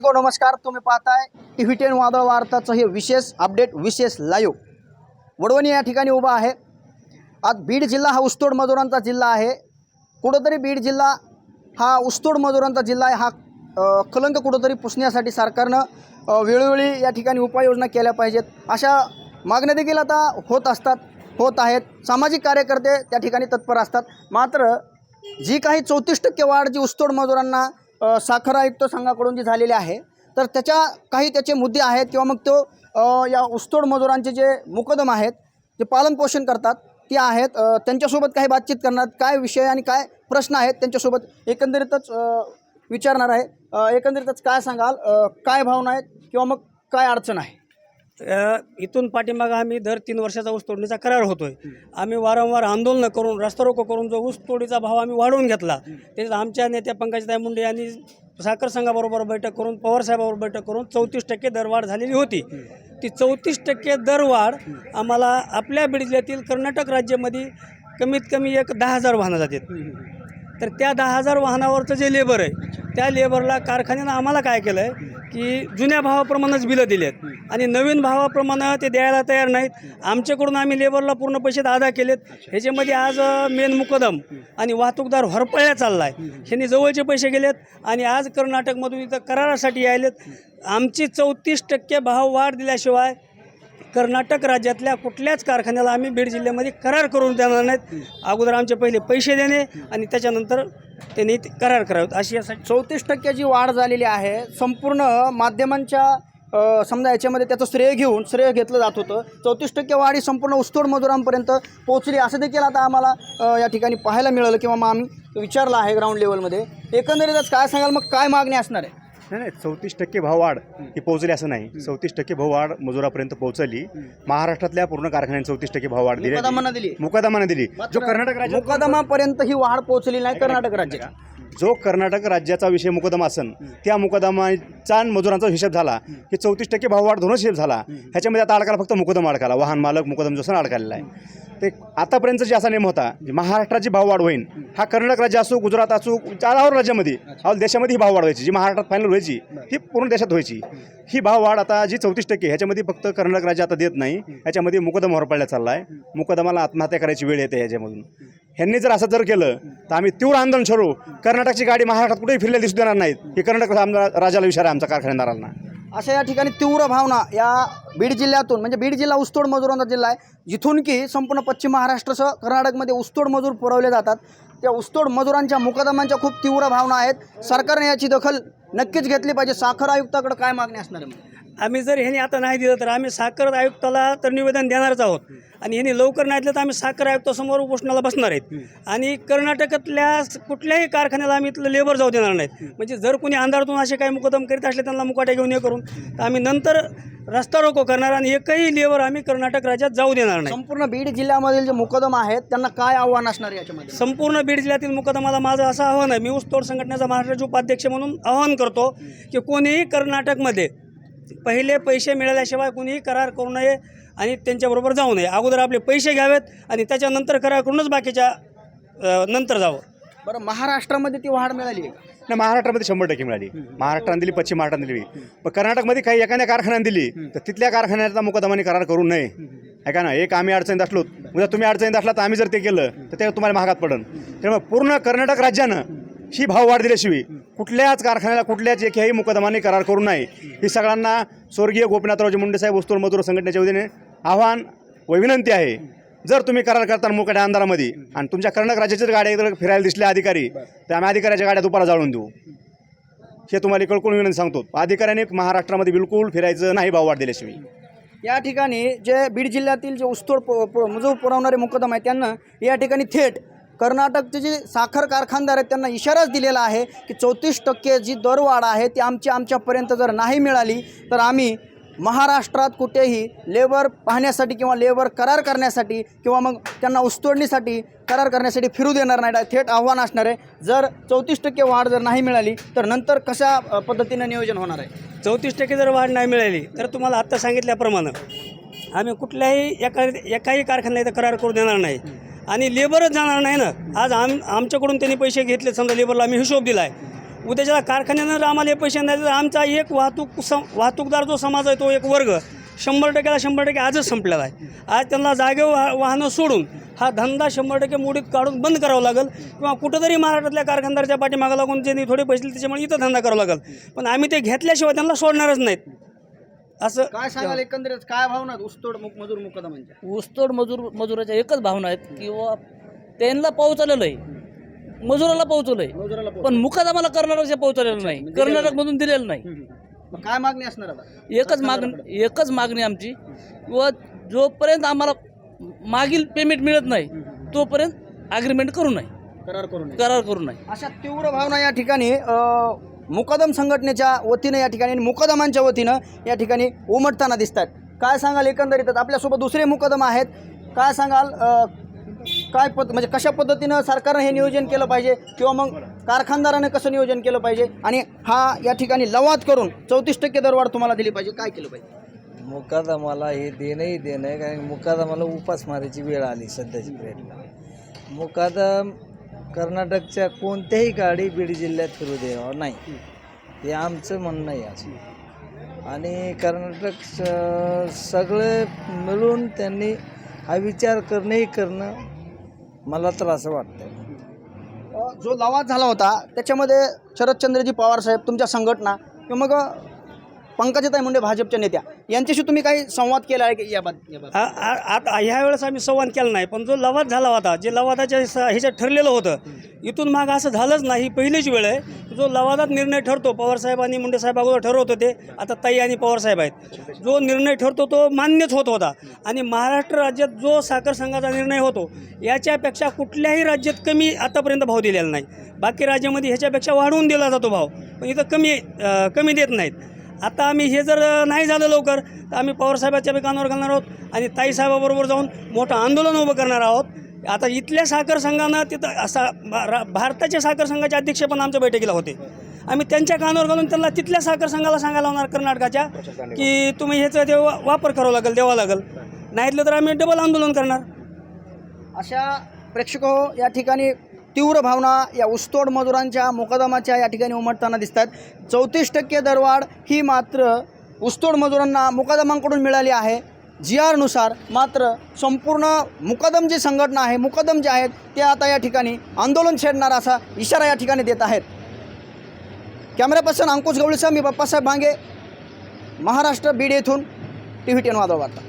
हो, नमस्कार तुम्ही पाहताय टीव्ही टेन वादळ वार्ताचं हे विशेष अपडेट विशेष लाईव्ह वडवणी या ठिकाणी उभा आहे. आज बीड जिल्हा हा उस्तोड मजुरांचा जिल्हा आहे. कुठंतरी बीड जिल्हा हा उस्तोड मजुरांचा जिल्हा आहे. हा कलंक कुठंतरी पुसण्यासाठी सरकारनं वेळोवेळी या ठिकाणी उपाययोजना केल्या पाहिजेत. अशा मागण्या देखील आता होत असतात होत आहेत. सामाजिक कार्यकर्ते त्या ठिकाणी तत्पर असतात. मात्र जी काही चौतीस टक्के वाढ जी उस्तोड मजुरांना साखर आयुक्त संघाकडून जी झालेली आहे तर त्याच्या काही त्याचे मुद्दे आहेत किंवा मग तो या ऊसतोड मजुरांचे जे मुकदम आहेत जे पालनपोषण करतात ते आहेत. त्यांच्यासोबत काही बातचीत करणार काय विषय आणि काय प्रश्न आहेत त्यांच्यासोबत एकंदरीतच विचारणार आहे. एकंदरीतच काय सांगाल काय भावना आहेत किंवा मग काय अडचण आहे? इथून पाठीमागं आम्ही दर तीन वर्षाचा ऊस तोडणीचा करार होतोय. आम्ही वारंवार आंदोलनं करून रस्तारोको करून जो ऊस तोडीचा भाव आम्ही वाढवून घेतला त्याच्यात आमच्या नेत्या पंकजताई मुंडे यांनी साखर संघाबरोबर बैठक करून पवारसाहेबाबरोबर बैठक करून चौतीस टक्के दरवाढ झालेली होती. ती चौतीस टक्के दरवाढ आम्हाला आपल्या बीड जिल्ह्यातील कर्नाटक राज्यामध्ये कमीत कमी एक दहा हजार वाहनं जातात. तर त्या दहा हजार वाहनावरचं जे लेबर आहे त्या लेबरला कारखान्यानं आम्हाला काय केलं आहे की जुन्या भावाप्रमाणेच बिलं दिलेत. आणि नवीन भावाप्रमाणे ते द्यायला तयार नाहीत. आमच्याकडून आम्ही लेबरला पूर्ण पैसे अदा केलेत. ह्याच्यामध्ये आज मेन मुकदम आणि वाहतूकदार हरपळ्या चालला आहे ह्यांनी जवळचे पैसे गेलेत आणि आज कर्नाटकमधून इथं करारासाठी यायलेत. आमची चौतीस टक्के भाव वाढ दिल्याशिवाय कर्नाटक राज्यातल्या कुठल्याच कारखान्याला आम्ही बीड जिल्ह्यामध्ये करार करून देणार नाहीत. अगोदर आमचे पहिले पैसे देणे आणि त्याच्यानंतर त्यांनी करार करावेत. अशी यासाठी चौतीस टक्क्याची वाढ झालेली आहे. संपूर्ण माध्यमांच्या समजा याच्यामध्ये त्याचं श्रेय घेऊन श्रेय घेतलं जात होतं. चौतीस टक्के वाढ ही संपूर्ण उस्तोड मजुरांपर्यंत पोहोचली. असं देखील आता आम्हाला या ठिकाणी पाहायला मिळालं किंवा मग आम्ही विचारलं आहे ग्राउंड लेवलमध्ये एकंदरीतच काय सांगाल? मग काय मागणी असणार आहे? नाही नाही चौतीस टक्के भाव वाढ ही पोहोचली असं नाही. चौतीस टक्के भाव वाढ मजुरापर्यंत पोहोचली. महाराष्ट्रातल्या पूर्ण कारखान्यांनी चौतीस टक्के भाव वाढ दिली. मुकदमानं दिली. मुकादमाने दिली. जो कर्नाटक राज्य मुकदमापर्यंत ही वाढ पोहोचली नाही कर्नाटक राज्याची जो कर्नाटक राज्याचा विषय मुकदमा असन त्या मुकदमाचा मजुरांचा हिशेब झाला की चौतीस टक्के भाव वाढ दोनच हिशेब झाला. ह्याच्यामध्ये आता अडकाला फक्त मुकदम अडकाला वाहन मालक मुकदम जसं अडकालेला आहे. ते आतापर्यंत जे असा नेम होता महाराष्ट्राची भाव वाढ होईल हा कर्नाटक राज्य असो गुजरात असो चारावर राज्यामध्ये देशामध्ये ही भाव वाढ व्हायची जी महाराष्ट्रात फायनल व्हायची ही पूर्ण देशात व्हायची. ही भाव वाढ आता जी चौतीस टक्के ह्याच्यामध्ये फक्त कर्नाटक राज्य आता देत नाही ह्याच्यामध्ये मुकदम होरपळला चालला आहे मुकदमाला आत्महत्या करायची वेळ येते ह्याच्यामधून. ह्यांनी जर असं जर केलं तर आम्ही तीव्र आंदोलन छरू कर्नाटकची गाडी महाराष्ट्रात कुठेही फिरलेली दिसू देणार नाहीत. हे कर्नाटक आमदार राजाला विचारा आमच्या कारखानेदारांना. अशा या ठिकाणी तीव्र भावना या बीड जिल्ह्यातून म्हणजे बीड जिल्हा ऊसतोड मजुरांचा जिल्हा आहे जिथून की संपूर्ण पश्चिम महाराष्ट्रसह कर्नाटकमध्ये ऊसतोड मजूर पुरवले जातात. त्या ऊसतोड मजुरांच्या मुकदमांच्या खूप तीव्र भावना आहेत. सरकारने याची दखल नक्कीच घेतली पाहिजे. साखर आयुक्ताकडे काय मागणी असणार आहे आम्ही जर ह्याने आता नाही दिलं तर आम्ही साखर आयुक्ताला तर निवेदन देणारच आहोत. आणि ह्याने लवकर नाही दिलं तर आम्ही साखर आयुक्तासमोर उपोषणाला बसणार आहेत. आणि कर्नाटकातल्या कुठल्याही कारखान्याला आम्ही इथलं लेबर जाऊ देणार नाहीत. म्हणजे जर कोणी अंधारातून असे काही मुकदम करीत असले त्यांना मुकाट्या घेऊन हे करून तर आम्ही नंतर रस्ता रोको करणार आणि एकही लेबर आम्ही कर्नाटक राज्यात जाऊ देणार नाही. संपूर्ण बीड जिल्ह्यामधील जे मुकदम आहेत त्यांना काय आव्हान असणार याच्यामध्ये? संपूर्ण बीड जिल्ह्यातील मुकदमाला माझं असं आव्हान आहे. मी ऊसतोड संघटनेचा महाराष्ट्राचे उपाध्यक्ष म्हणून आवाहन करतो की कोणीही कर्नाटकमध्ये पहिले पैसे मिळाल्याशिवाय कोणीही करार करू नये आणि त्यांच्याबरोबर जाऊ नये. अगोदर आपले पैसे घ्यावेत आणि त्याच्यानंतर करार करूनच बाकीच्या अ, नंतर जावं. बरं महाराष्ट्रामध्ये ती वाढ मिळाली आहे का? नाही महाराष्ट्रामध्ये शंभर टक्के मिळाली. महाराष्ट्राने दिली पश्चिम महाराष्ट्राने दिली. पण कर्नाटकमध्ये काही एखाद्या कारखान्याने दिली तर तिथल्या कारखान्याचा मुकदमाने करार करू नये. ऐका ना? एक आम्ही अडचणीत असलो उद्या तुम्ही अडचणीत असला तर आम्ही जर ते केलं तर ते तुम्हाला महागात पडन. त्यामुळे पूर्ण कर्नाटक राज्यानं ही भाव वाढ दिल्याशिवाय कुठल्याच कारखान्याला कुठल्याच एकही मुकदमाने करार करू नये. ही सगळ्यांना स्वर्गीय गोपीनाथरावजी मुंडेसाहेब वस्तूर मजूर संघटनेच्या वतीने आव्हान व विनंती आहे. जर तुम्ही करार करता मुकड्या अंधारामध्ये आणि तुमच्या कर्णक राज्याच्याच गाड्या जर फिरायला दिसले अधिकारी तर आम्ही अधिकाऱ्याच्या गाड्या दुपारा जाळून देऊ. हे तुम्हाला कळकून विनंती सांगतो. अधिकाऱ्यांनी महाराष्ट्रामध्ये बिलकुल फिरायचं नाही भाववाढ दिल्याशिवाय. या ठिकाणी जे बीड जिल्ह्यातील जे ऊसतोड प- मजूर पुरवणारे मुकदम आहेत त्यांना या ठिकाणी थेट कर्नाटकचे जे साखर कारखानदार आहेत त्यांना इशाराच दिलेला आहे की चौतीस टक्के जी दरवाढ आहे ती आमची आमच्यापर्यंत जर नाही मिळाली तर आम्ही महाराष्ट्रात कुठेही लेबर पाहण्यासाठी किंवा लेबर करार करण्यासाठी किंवा मग त्यांना उस्तोडणीसाठी करार करण्यासाठी फिरू देणार नाही. थेट आव्हान असणार आहे. जर चौतीस टक्के वाढ जर नाही मिळाली तर नंतर कशा पद्धतीनं नियोजन होणार आहे? चौतीस टक्के जर वाढ नाही मिळाली तर तुम्हाला आत्ता सांगितल्याप्रमाणे आम्ही कुठल्याही एका एकाही कारखान्यात करार करू देणार नाही. आणि लेबरच जाणार नाही ना. आज आम आमच्याकडून त्यांनी पैसे घेतले समजा लेबरला आम्ही हिशोब दिला आहे उद्याच्या कारखान्यानं जर आम्हाला हे पैसे नाही तर आमचा एक वाहतूक सम वाहतूकदार जो समाज आहे तो एक वर्ग शंभर टक्क्याला शंभर टक्के आजच संपलेला आहे. आज त्यांना जागेवर वाह वाहनं सोडून हा धंदा शंभर टक्के मोडीत काढून बंद करावा लागेल किंवा कुठंतरी महाराष्ट्रातल्या कारखानदाराच्या पाठीमागं लागून ज्यांनी थोडे पैसे दिले त्याच्यामुळे इथं धंदा करावा लागेल. पण आम्ही ते घेतल्याशिवाय त्यांना सोडणारच नाहीत. असं काय सांगाल एकंदरीत? काय भावना आहेत? ऊसतोड मुक- मजूर मुकदमांच्या? ऊसतोड मजूर मजुराच्या एकच भावना आहेत किंवा त्यांना पोहोचलेलं आहे मजुराला पोहोचवलं आहे मजुराला. पण मुकादमाला कर्नाटकच्या पोहोचलेलं नाही. कर्नाटकमधून दिलेलं नाही. मग काय मागणी असणार आता? एकच मागणी एकच मागणी आमची. व जोपर्यंत आम्हाला मागील पेमेंट मिळत नाही तोपर्यंत ॲग्रीमेंट करू नये. करार करू नये. करार करू नये. अशा तीव्र भावना या ठिकाणी अ, मुकदम संघटनेच्या वतीनं या ठिकाणी आणि मुकदमांच्या वतीनं या ठिकाणी उमटताना दिसतात काय सांगाल एकंदरीतच आपल्यासोबत दुसरे मुकदम आहेत. काय सांगाल काय पद म्हणजे कशा पद्धतीनं सरकारनं हे नियोजन केलं पाहिजे किंवा मग कारखानदारानं कसं नियोजन केलं पाहिजे? आणि हा या ठिकाणी लवाद करून चौतीस टक्के दरवाढ तुम्हाला दिली पाहिजे. काय केलं पाहिजे? मुकादमाला हे देणंही देणं आहे. कारण मुकादमाला उपासमारीची वेळ आली सध्याची पिरियडला मुकादम कर्नाटकच्या कोणत्याही गाडी बीड जिल्ह्यात फिरू देणार नाही. हे आमचं म्हणणं आहे असं. आणि कर्नाटक स- सगळे मिळून त्यांनी हा विचार करणंही करणं मला तर असं वाटतं जो लवाद झाला होता त्याच्यामध्ये शरदचंद्रजी पवार साहेब तुमच्या संघटना किंवा मग पंकजाताई मुंडे भाजपच्या नेत्या यांच्याशी तुम्ही काही संवाद केला आहे की याबात आ- आ- आता ह्या वेळेस आम्ही संवाद केला नाही पण जो लवाद झाला होता जे लवादाच्या स- ह्याच्यात ठरलेलं होतं इथून मागं असं झालंच नाही. ही पहिलीच वेळ आहे जो लवादात निर्णय ठरतो पवारसाहेब आणि मुंडे साहेब अगोदर ठरवत होते आता ताई आणि पवारसाहेब आहेत. जो निर्णय ठरतो तो मान्यच होत होता. आणि महाराष्ट्र राज्यात जो साखर संघाचा निर्णय होतो याच्यापेक्षा कुठल्याही राज्यात कमी आतापर्यंत भाव दिलेला नाही. बाकी राज्यामध्ये ह्याच्यापेक्षा वाढवून दिला जातो भाव पण इथं कमी अं, कमी देत नाहीत. आता आम्ही हे जर नाही झालं लवकर तर आम्ही पवारसाहेबाच्या बी कानावर घालणार आहोत आणि ताईसाहेबाबरोबर जाऊन मोठं आंदोलन उभं करणार आहोत. आता इथल्या साखर संघानं तिथं असा भा- रा- भारताच्या साखर संघाचे अध्यक्ष पण आमच्या बैठकीला होते. आम्ही त्यांच्या कानावर घालून त्यांना तिथल्या साखर संघाला सांगायला होणार कर्नाटकाच्या की तुम्ही ह्याचा देव वापर करावा लागेल द्यावा लागेल. नाहीतलं तर आम्ही डबल आंदोलन करणार. अशा प्रेक्षक हो या ठिकाणी तीव्र भावना या ऊसतोड मजुरांच्या मुकदमाच्या या ठिकाणी उमटताना दिसतात. चौतीस टक्के दरवाढ ही मात्र ऊसतोड मजुरांना मुकदमांकडून मिळाली आहे. जी आरनुसार मात्र संपूर्ण मुकदम जी संघटना आहे मुकदम जे आहेत ते आता या ठिकाणी आंदोलन छेडणार असा इशारा या ठिकाणी देत आहेत. कॅमेरा पर्सन अंकुश गवळीसह मी बाप्पासाहेब भांगे महाराष्ट्र बीड येथून टी व्ही टेन वादळ वार्ता.